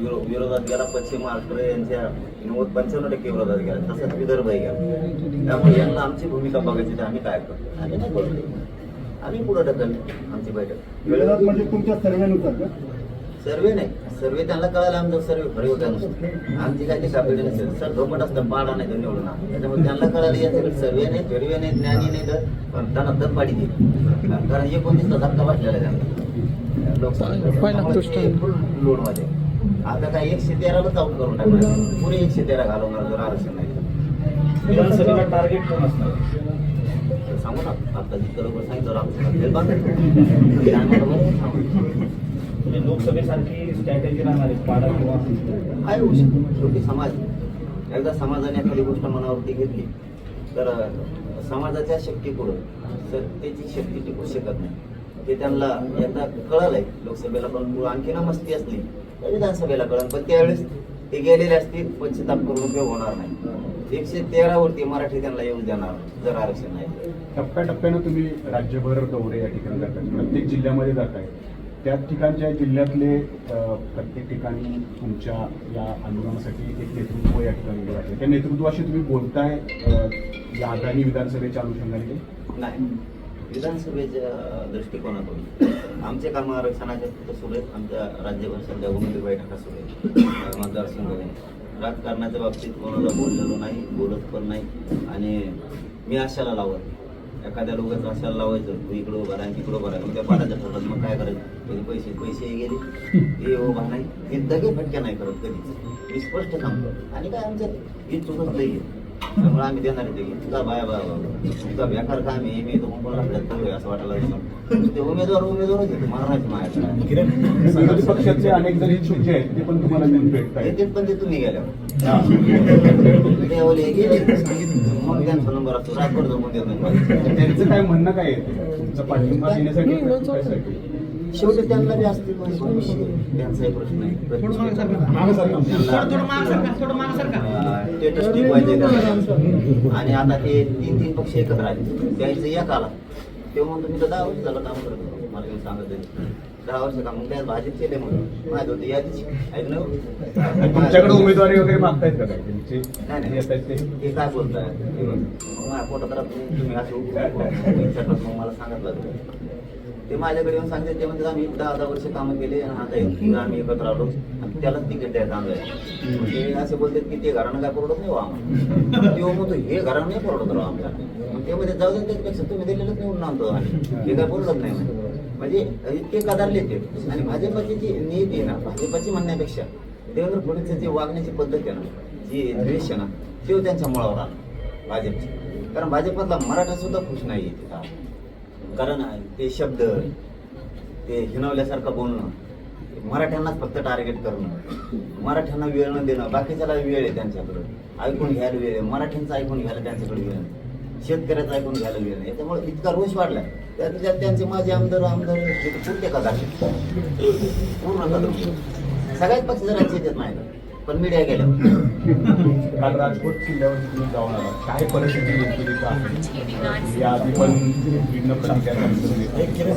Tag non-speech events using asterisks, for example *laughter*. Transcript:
विरोधात गेला पश्चिम महाराष्ट्र यांच्या नव्वद पंच्याण्णव टक्के विरोधात गेला. तसंच विदर्भही गेला. त्यामुळे यांना आमची भूमिका बघायची तर आम्ही काय करतो? आम्ही नाही बोलतो. आम्ही पुढे ढकलली आमची बैठक. विरोधात म्हणजे तुमच्या सर्वेनुसार सर्वे नाही. सर्वे त्यांना कळालं आमचा सर्वे खरे होता नुसतं. आमची काय ती नसेल सर झोपट असतं पाडा नाही तर निवडून. त्याच्यामुळे त्यांना कळालं याच्याकडे सर्वे नाही सर्वे नाही ज्ञानी नाही तर पण त्यांना दमपाडी दिली. कारण एकोणतीसचा धक्का बसलेला आहे त्यांना लोकसभा लोडमध्ये आता काय एकशे तेरालाच आउट करून टाकलं. पुरे एकशे तेरा घालवणार जर आरक्षण नाही. विधानसभेला टार्गेट कोण असणार? सांगू ना आता जितकं लवकर सांगितलं आमचं तेल बंद आहे. ते आम्हाला बरोबर सांगू. म्हणजे लोकसभेसारखी स्ट्रॅटेजी राहणार पाडा किंवा काय होऊ शकतो? शेवटी समाज. एकदा समाजाने एखादी गोष्ट मनावरती घेतली तर समाजाच्या शक्तीपुढं सत्तेची शक्ती टिकू शकत नाही. ते त्यांना एकदा कळलंय लोकसभेला पण पुढं आणखी ना मस्ती असली. विधानसभेला कळलं पण त्यावेळेस ते गेलेले असतील पश्चिताप करून उपयोग होणार नाही. एकशे तेरावरती मराठी त्यांना येऊन देणार जर आरक्षण नाही तर. टप्प्याटप्प्यानं तुम्ही राज्यभर दौरे या ठिकाणी करताय प्रत्येक जिल्ह्यामध्ये जाताय. त्या ठिकाणच्या जिल्ह्यातले प्रत्येक ठिकाणी तुमच्या या आंदोलनासाठी एक नेतृत्व या ठिकाणी उभं त्या नेतृत्वाशी तुम्ही बोलताय या आगामी विधानसभेच्या अनुषंगाने? नाही. विधानसभेच्या दृष्टिकोनातून. आमचे काम आरक्षणाचे फक्त सुरू आहेत. आमच्या राज्यभर सध्या उमेदवारी बैठका सुरू आहेत. मतदारसंघ राजकारणाच्या बाबतीत कोणाला बोललेलो नाही बोलत पण नाही. आणि मी आशाला लावत एखाद्या लोकांचं आशाला लावायचं तू इकडं उभा राहा तिकडं उभा राहा. त्या पाण्याच्या ठरलं मग काय करायचं? कधी पैसे पैसे गेले हे उभा नाही. हे दगे फटक्या नाही करत कधीच. मी स्पष्ट सांगतो. आणि काय आमच्यात? हे चुकत नाही आहे. त्यामुळे आम्ही देणार ते. तुझा बाया बाया तुझा बेकार काम आहे मी तो कोण आपल्यात चालू आहे असं वाटायला लागलं. ते उमेदवार उमेदवारच आहे मारण्याची माझ्याकडे विरोधी पक्षाचे अनेक जण इच्छुक जे आहेत ते पण तुम्हाला येऊन भेटतायत. येतात पण ते तुम्ही गेल्या. ते ओले गेले मग त्यांचा नंबर असतो रातभर जमून देत नाही. त्यांचं काय म्हणणं काय आहे? तुमचा पाठिंबा देण्यासाठी? शेवटी त्यांना बी त्यांचाही प्रश्न आहे. स्टेटस. आणि आता ते तीन तीन पक्ष एकत्र आले. द्यायचं या काला तेव्हा म्हणतो मी तर दहा वर्ष झालं काम करत. मला येऊन सांगत आहे. दहा वर्ष काम त्यात भाजप केले म्हणून. माझ्या होती यादीची. ऐक ना? तुमच्याकडे उमेदवारी वगैरे मागतायत का काय? नाही त्यांचे ते? हे काय बोलताय? माझ्या पोटात तुम्ही असे मला सांगितलं. होतं. ते माझ्याकडे येऊन सांगते ते म्हणजे आम्ही दहा दहा वर्ष कामं केले आणि आता एक आम्ही एकत्र आलो. आणि त्यालाच तिकीट द्यायचं आम्हाला ते असे बोलतात की ते घरानं काय परवडत नाही हो आम्हाला. ते म्हणतो हे घरानं नाही परवडत राव आमच्या मग ते मध्ये जाऊ दे त्यापेक्षा तुम्ही दिलेलंच निवडून आणतो आणि हे काय परवडत नाही म्हणजे इतके कदारले ते आणि भाजपाची जी नीती आहे ना भाजपाची म्हणण्यापेक्षा देवेंद्र फडणवीस जी वागण्याची पद्धत आहे ना जी द्वेष आहे ना ते त्यांच्या मुळावर आला भाजपची. कारण भाजपातला मराठा सुद्धा खुश नाही आहे तिथं. कारण ते शब्द ते हिनवल्यासारखं बोलणं मराठ्यांनाच फक्त टार्गेट करणं मराठ्यांना वेळ न देणं बाकीच्याला वेळ आहे त्यांच्याकडं. ऐकून घ्यायला वेळ आहे मराठ्यांचं ऐकून घ्यायला त्यांच्याकडे वेळ शेतकऱ्याचं ऐकून घ्यायला वेळ नाही. त्यामुळे इतका रोष वाढला त्यात त्यांचे माझे आमदार आमदार हे कदा पूर्ण कदम. सगळ्याच पक्ष जर येतात नाही पण मीडिया गेल्या. *coughs* काल राजकोट किल्ल्यावर तुम्ही जाऊन आला. काय परिस्थिती नेमकी या आधी पण भिन्न प्रतिक्रिया